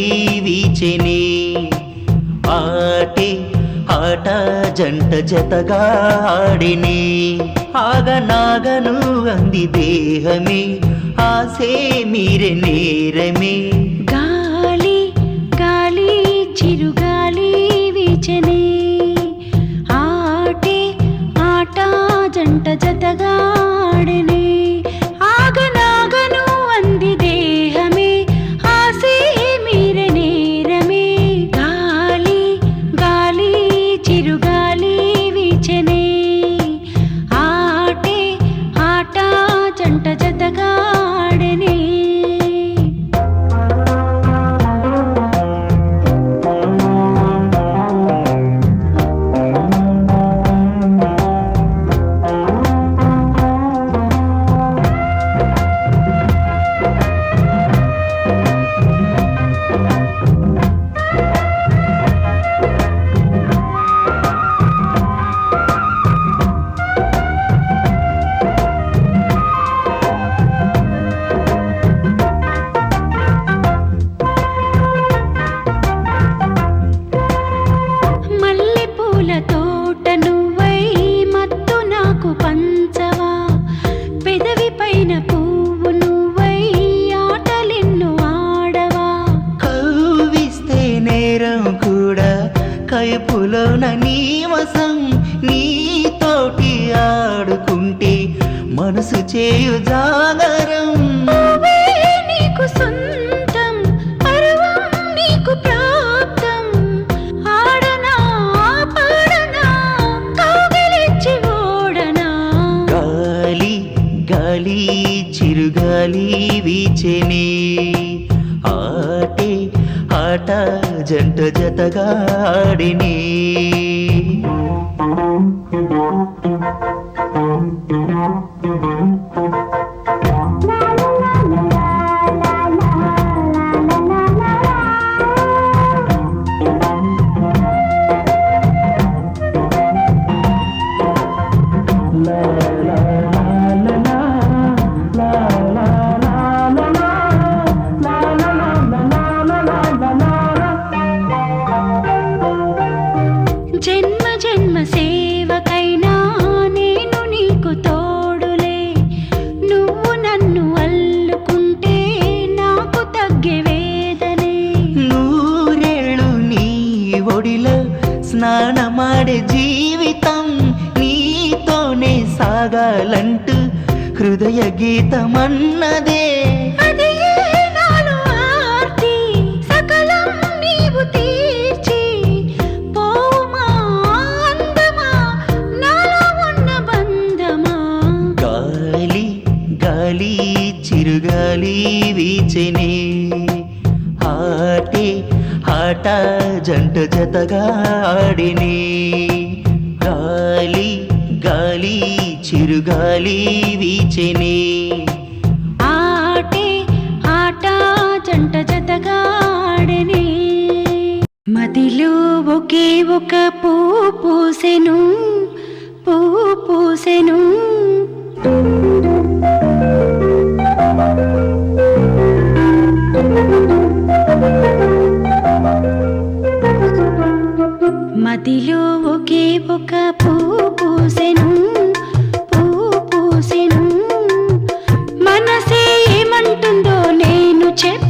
చిరుగాలి వీచెనే. ఆటే ఆట జంట జతగా ఆడినే. ఆగనాగను అంది దేహమే ఆసే మీరే నేరమే. నేరం కూడా కైపులోన నీవసం నీతోటి ఆడుకుంటే మనసు చేయు జాగరం. నీకు సొంతం జంట జతగాడిని Thank you. జన్మ సేవకైనా నేను నీకు తోడులే. నువ్వు నన్ను అల్లుకుంటే నాకు తగ్గే వేదనే. నూరేళ్ళు నీ ఒడిలో స్నానమాడే జీవితం నీతోనే సాగాలంటూ హృదయ గీతమన్నదే. జంట జతగా గాలి గాలి చిరుగాలి వీచెనే. ఆటే ఆట జంట జతగా మదిలో ఒకే ఒక పూ పూసెను పూ పూసెను. మదిలో ఒకే ఒక పువ్వు పూసెను పువ్వు పూసెను. మనసే ఏమంటుందో నేను చెప్ప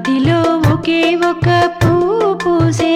అదిలో ఒకే ఒక పూ పూసే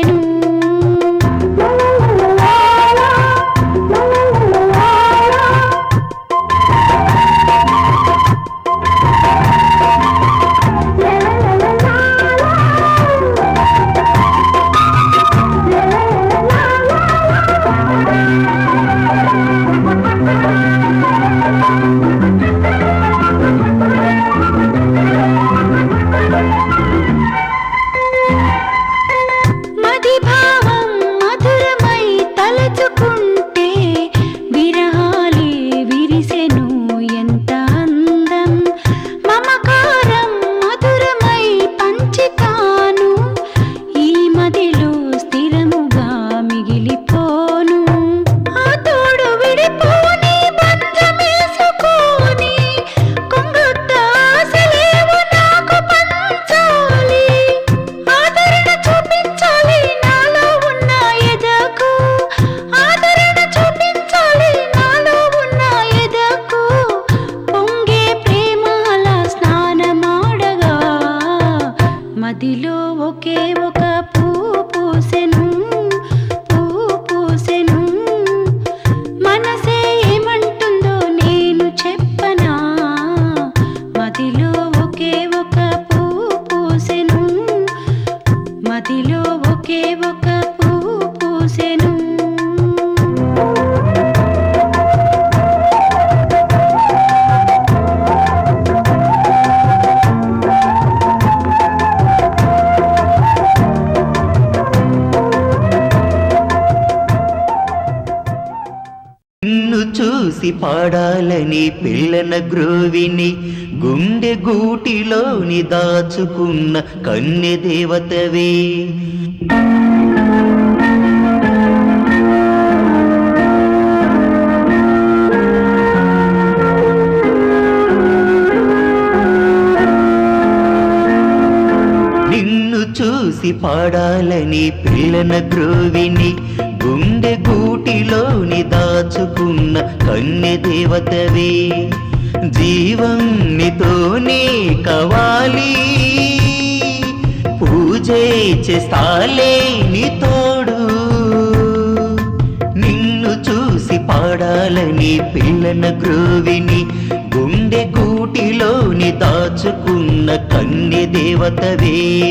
నదిలో ఒకే ఒక పువ్వు పూసెను. చూసి పాడాలని పిల్లన గ్రోవిని గుండె గూటిలోని దాచుకున్న కన్య దేవతవే. నిన్ను చూసి పాడాలని పిల్లన ద్రోవిని గుండె గూటిలోని దాచుకున్న కన్య దేవతవే. జీవం నీతోనే కవాలి. పూజే చేస్తాలే నీ తోడు. నిన్ను చూసి పాడాలని పిల్లన గ్రోవిని గుండె కూటిలోని దాచుకున్న కన్నె దేవతవే.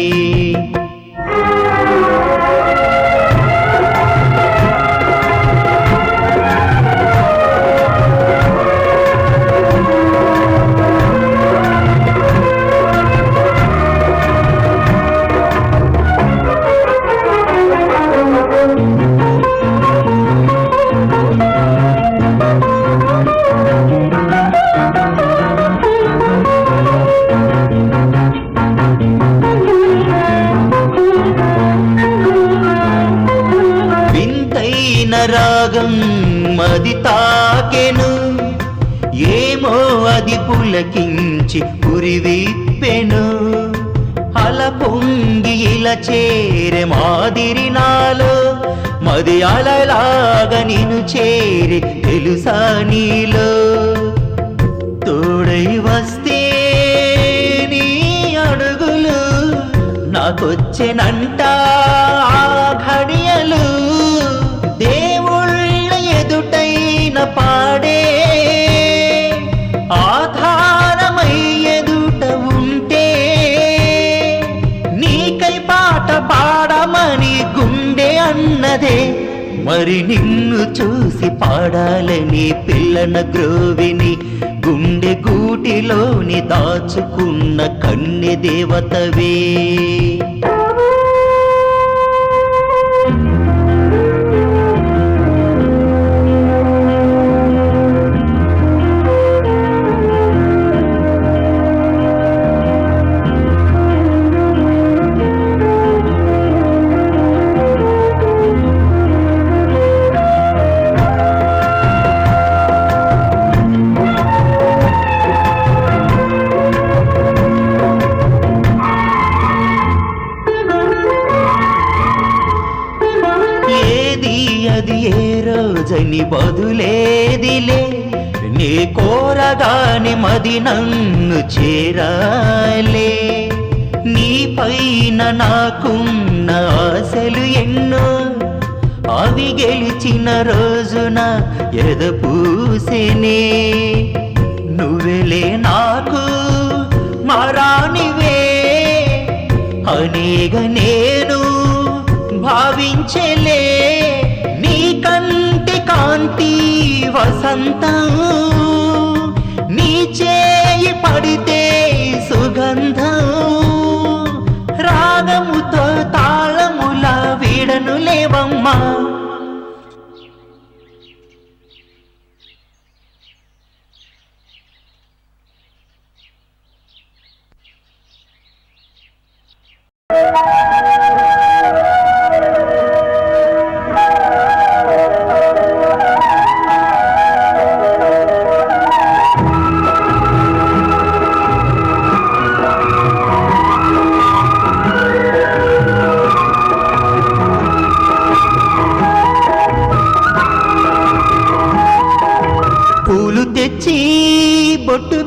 చేరే మాదిరి నాలో మది అలలాగా నిన్ను చేరి తెలుసా నీలో? తోడై వస్తే నీ అడుగులు నాకొచ్చెనంట. పాడమని గుండె అన్నదే. మరి నిన్ను చూసి పాడాలని పిల్లన గ్రోవిని గుండె గూటిలోని దాచుకున్న కన్నె దేవతవే. నీ బదులేదిలే. నీ కోరగాని మది నన్ను చేరాలే. నీ పైన నాకున్న ఆశలు ఎన్నో. అవి గెలిచిన రోజున ఎదపూసెనే. నువ్వెలే నాకు మరానివే. అనేగ నేను భావించలే. కాంతి వసంతం నీ చేయి పడితే సుగంధం రాగముతో తాళముల వీడను లేవమ్మా Thank you.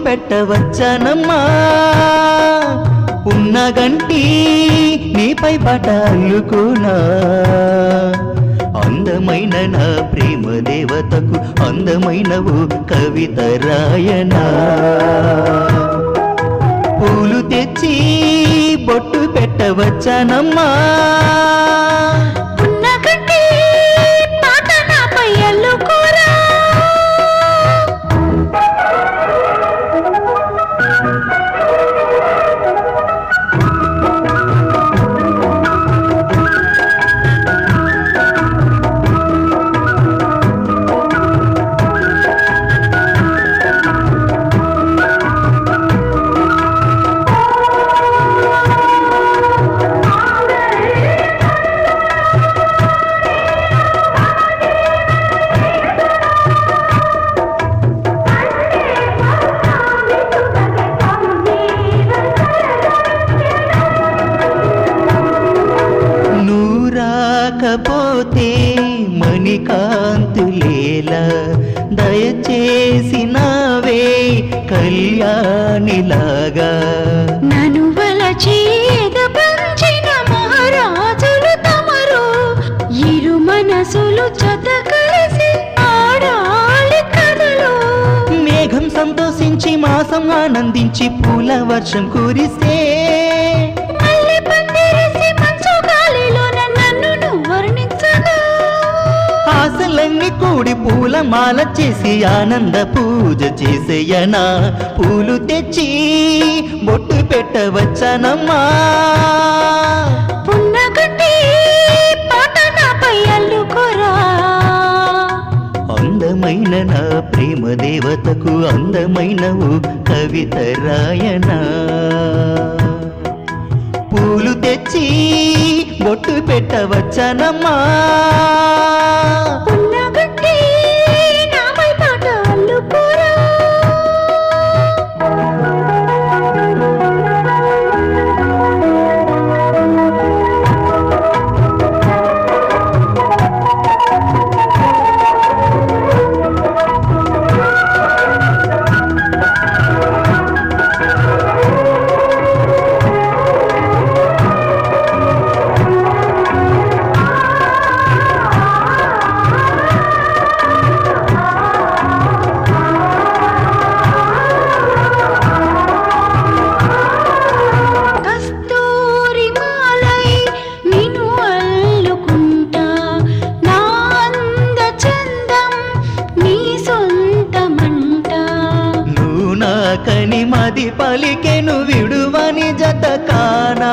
పెట్టవచ్చనమ్మా. ఉన్న గంటి నీపై పట అల్లుకునా అందమైన నా ప్రేమ దేవతకు అందమైన కవిత రాయనా. పూలు తెచ్చి బొట్టు పెట్టవచ్చనమ్మా. జత కలిసి ఆడాలి కథలు. మేఘం సంతోషించి మాసం ఆనందించి పూల వర్షం కురిస్తే ఆశలన్నీ కూడి పూల మాల చేసి ఆనంద పూజ చేసేయనా? పూలు తెచ్చి బొట్టు పెట్టవచ్చనమ్మా. అందమైన నా ప్రేమ దేవతకు అందమైనవు కవిత రాయనా. పూలు తెచ్చి బొట్టు పెట్టవచ్చనమ్మా. నాకని మది పలికెను విడువని జత కానా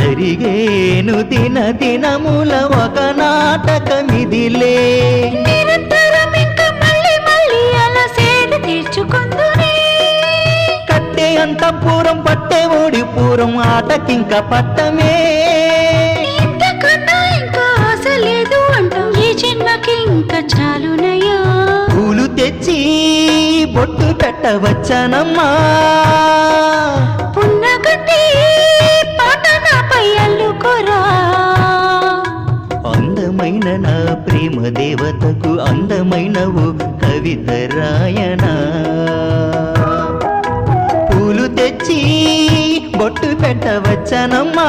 జరిగేను దిన దినముల ఒక నాటకమిదిలే. కట్టే అంత పూరం పట్టే ఓడి పూరం ఆటకింక పట్టమే. ఇంకా ఆశ పెట్టవచ్చనమ్మా పున్నగట్టి అందమైన నా ప్రేమ దేవతకు అందమైనవు కవిత రాయనా పూలు తెచ్చి బొట్టు పెట్టవచ్చనమ్మా.